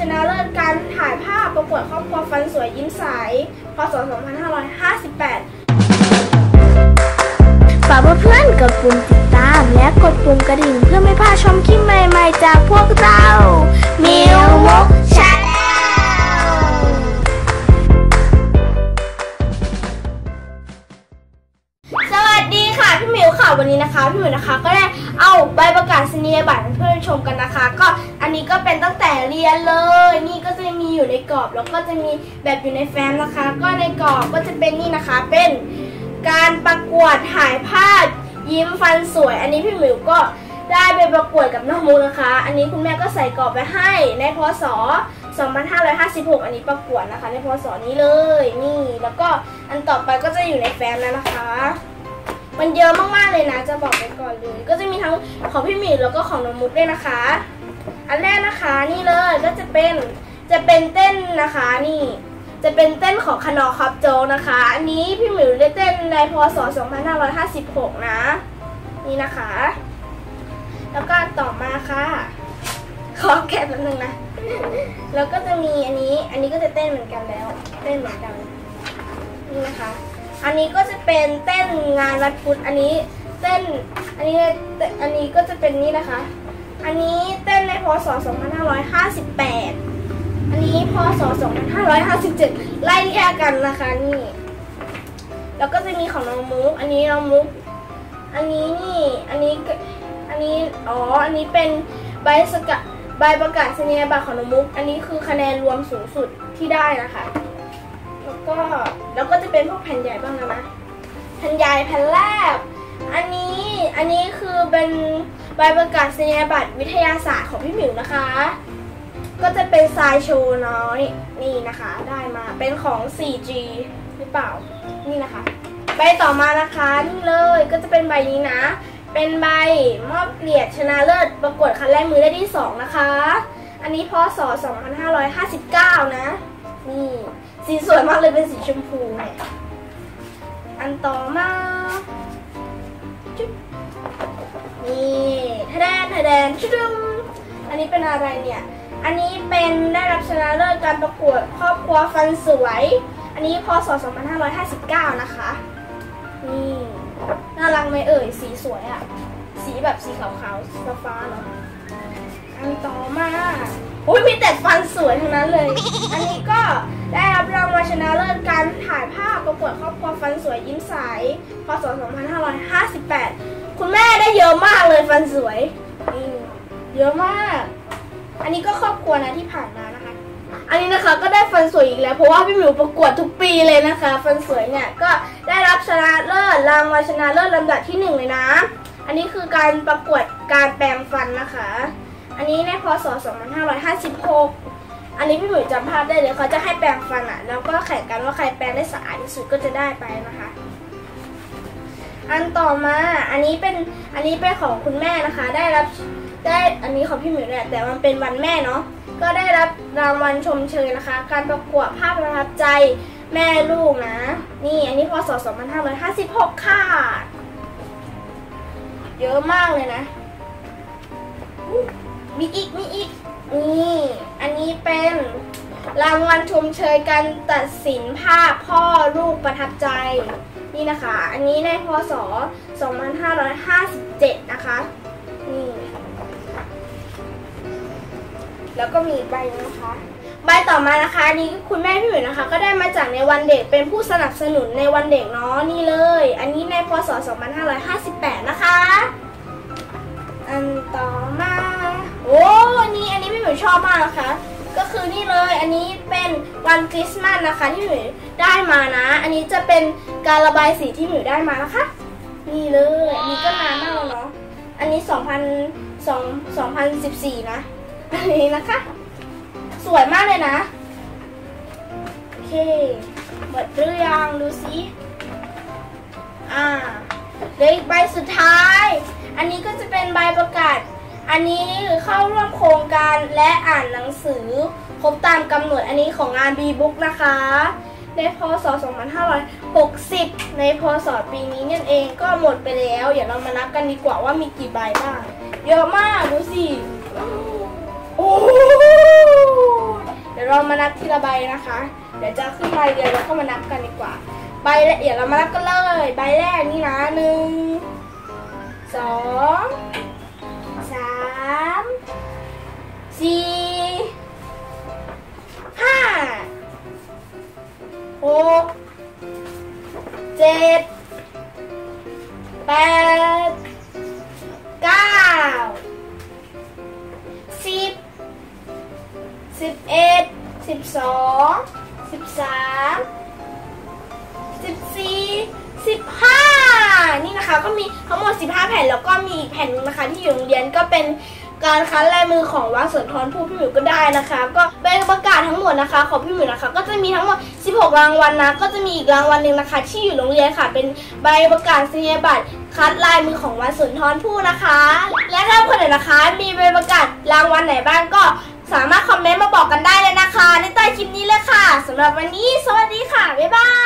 ชนะเลิศการถ่ายภาพประกวดครอบครัวฟันสวยยิ้มใส พศ 2558 ฝากเพื่อนๆกดปุ่มติดตามและกดปุ่มกระดิ่ง สวัสดีค่ะพี่หมิวค่ะวันนี้นะคะพี่หมิวนะคะก็ได้เอาใบประกาศนียบัตรให้เพื่อนชมกันนะคะ ก็อันนี้ก็เป็นตั้งแต่เรียนเลย นี่ก็จะมีอยู่ในกรอบ แล้วก็จะมีแบบอยู่ในแฟ้มนะคะ ก็ในกรอบก็จะเป็นนี่นะคะ เป็นการประกวดถ่ายภาพยิ้มฟันสวย อันนี้พี่หมิวก็ได้ไปประกวดกับน้องมูนะคะ อันนี้คุณแม่ก็ใส่กรอบไปให้ในพศ 2556 อันนี้ประกวดนะคะ ในพศนี้เลยนี่แล้วก็อันต่อไปก็จะอยู่ในแฟ้มแล้วนะคะ มันเยอะมากๆเลยนะ จะบอกไปก่อนเลยก็จะมีทั้งของพี่หมีแล้วก็ของน้องมุกด้วยนะคะ อันแรกนะคะนี่เลยก็จะเป็นจะเป็นเต้นนะคะนี่ จะเป็นเต้นของคณอครับโจนะคะ อันนี้พี่หมิวได้เต้นในพศ 2556 นะ นี่นะคะ แล้วก็ต่อมาค่ะ ขอแกะแป๊บนึงนะ แล้วก็จะมีอันนี้ อันนี้ก็จะเต้นเหมือนกันแล้ว เต้นเหมือนกัน นี่นะคะ อันนี้ก็จะเป็นเต้นงานวัดพุธ อันนี้เต้น อันนี้ อันนี้ก็จะเป็นนี่นะคะ อันนี้เต้นในพศ 2558 อันนี้พศ 2557 ไล่เรียกกันนะคะนี่ แล้วก็จะมีของน้องมุก อันนี้น้องมุก อันนี้นี่ อันนี้ อันนี้ อ๋อ อันนี้เป็นใบสกัด ใบประกาศนียบัตรของน้องมุก อันนี้คือคะแนนรวมสูงสุดที่ได้นะคะ แล้วก็แล้วก็จะเป็นพวกแผ่นใหญ่บ้างนะนะแผ่นใหญ่แผ่นแรก อันนี้อันนี้คือเป็นใบประกาศนียบัตรวิทยาศาสตร์ของพี่หมิวนะคะ ก็จะเป็นทรายโชว์น้อยนี่นะคะ ได้มาเป็นของ 4G หรือเปล่านี่นะคะ ใบต่อมานะคะนี่เลยก็จะเป็นใบนี้นะ เป็นใบมอบเกียรติชนะเลิศประกวดคันแรกมือได้ที่ 2 นะคะ อันนี้พศ 2559 นะ นี่สีสวยมากเลยเป็นสีชมพูเนี่ยอันต่อมาจุ๊บนี่ทะแดนทะแดนชุดมอันนี้เป็นอะไรเนี่ย อันนี้เป็นได้รับชนะเลิศการประกวดครอบครัวฟันสวย อันนี้พศ 2559 นะคะ นี่ น่ารักไหมเอ่ย สีสวยอะสีแบบสีขาวๆฟ้าๆเนาะอันต่อมาอุ้ยมีแต่ฟันสวยทั้งนั้นเลย อันนี้ก็ได้รับรางวัลชนะเลิศการถ่ายภาพประกวดครอบครัวฟันสวยยิ้มใสพศ 2558 คุณแม่ได้เยอะมากเลยฟันสวย เยอะมาก อันนี้ก็ครอบครัวนะที่ผ่านมานะคะ อันนี้นะคะก็ได้ฟันสวยอีกแล้ว เพราะว่าพี่หมิวประกวดทุกปีเลยนะคะ ฟันสวยเนี่ยก็ได้รับชนะเลิศ รางวัลชนะเลิศลำดับที่หนึ่งเลยนะ อันนี้คือการประกวดการแปลงฟันนะคะ อันนี้ในพศ 2556 อันนี้พี่หมิวจำภาพได้เลยเขาจะให้แปรงฟันอะแล้วก็แข่งกันว่าใครแปรงได้สะอาดที่สุดก็จะได้ไปนะคะ อันต่อมา อันนี้เป็น อันนี้เป็นของคุณแม่นะคะ ได้รับได้อันนี้ของพี่หมิวเนี่ยแต่มันเป็นวันแม่เนาะก็ได้รับรางวัลชมเชยนะคะ การประกวดภาพประทับใจ แม่ลูกนะ นี่อันนี้พศ2556 ค่ะ เยอะมากเลยนะ มีอีก มีอีก นี่ อันนี้เป็นรางวัลชมเชยการตัดสินภาพพ่อลูกประทับใจ นี่นะคะ อันนี้ในพศ 2557 นะคะ นี่ แล้วก็มีใบนะคะ ใบต่อมานะคะนี้คุณแม่พี่หมิวนะคะ ก็ได้มาจากในวันเด็กเป็นผู้สนับสนุนในวันเด็กเนาะนี่เลย อันนี้ในพศ 2558 นะคะ อันต่อมาโอ้อันนี้อันนี้พี่หมิวชอบมากนะคะก็คือนี่เลยอันนี้เป็นวันคริสต์มาสนะคะที่หมิวได้มานะ อันนี้จะเป็นการระบายสีที่หมิวได้มานะคะ นี่เลยอันนี้ก็นานมากแล้วเนาะอันนี้ 2000 2014 นะ อันนี้นะคะ สวยมากเลยนะ โอเค หมดหรือยังดูสิ อ่าเหลืออีกใบสุดท้าย อันนี้ก็จะเป็นใบประกาศ อันนี้เข้าร่วมโครงการและอ่านหนังสือ ครบตามกำหนดอันนี้ของงาน B Book นะคะในพศ 2560 ในพศ ปีนี้นั่นเองก็หมดไปแล้ว เดี๋ยวเรามานับกันดีกว่าว่ามีกี่ใบบ้าง เยอะมาก ดูสิ โอ้ โหยวเรามานับทีละใบนะคะ เดี๋ยวจะขึ้นใบเดียวแล้วก็มานับกันดีกว่า ใบแรกเดี๋ยวเรามานับกันเลย ใบแรกนี่นะหนึ่งสองสามสี่ห้าหกเจ็ดแปด สิบเอ็ดสิบสองสิบสามสิบสี่สิบห้านี่นะคะก็มีทั้งหมด15แผ่นแล้วก็มีอีกแผ่นนะคะที่อยู่โรงเรียนก็เป็นการคัดลายมือของวัดสุนทรภู่พี่หมิวก็ได้นะคะ ก็เป็นประกาศทั้งหมดนะคะ ของพี่หมิวนะคะ ก็จะมีทั้งหมด 16 รางวัลนะก็จะมีอีกรางวัลหนึ่งนะคะ ที่อยู่โรงเรียนค่ะ เป็นใบประกาศนียบัตรคัดลายมือของวัดสุนทรภู่นะคะ และถ้าคนไหนนะคะ มีใบประกาศรางวัลไหนบ้างก็ สามารถคอมเมนต์มาบอกกันได้เลยนะคะ ในใต้คลิปนี้เลยค่ะสำหรับวันนี้ สวัสดีค่ะ บ๊ายบาย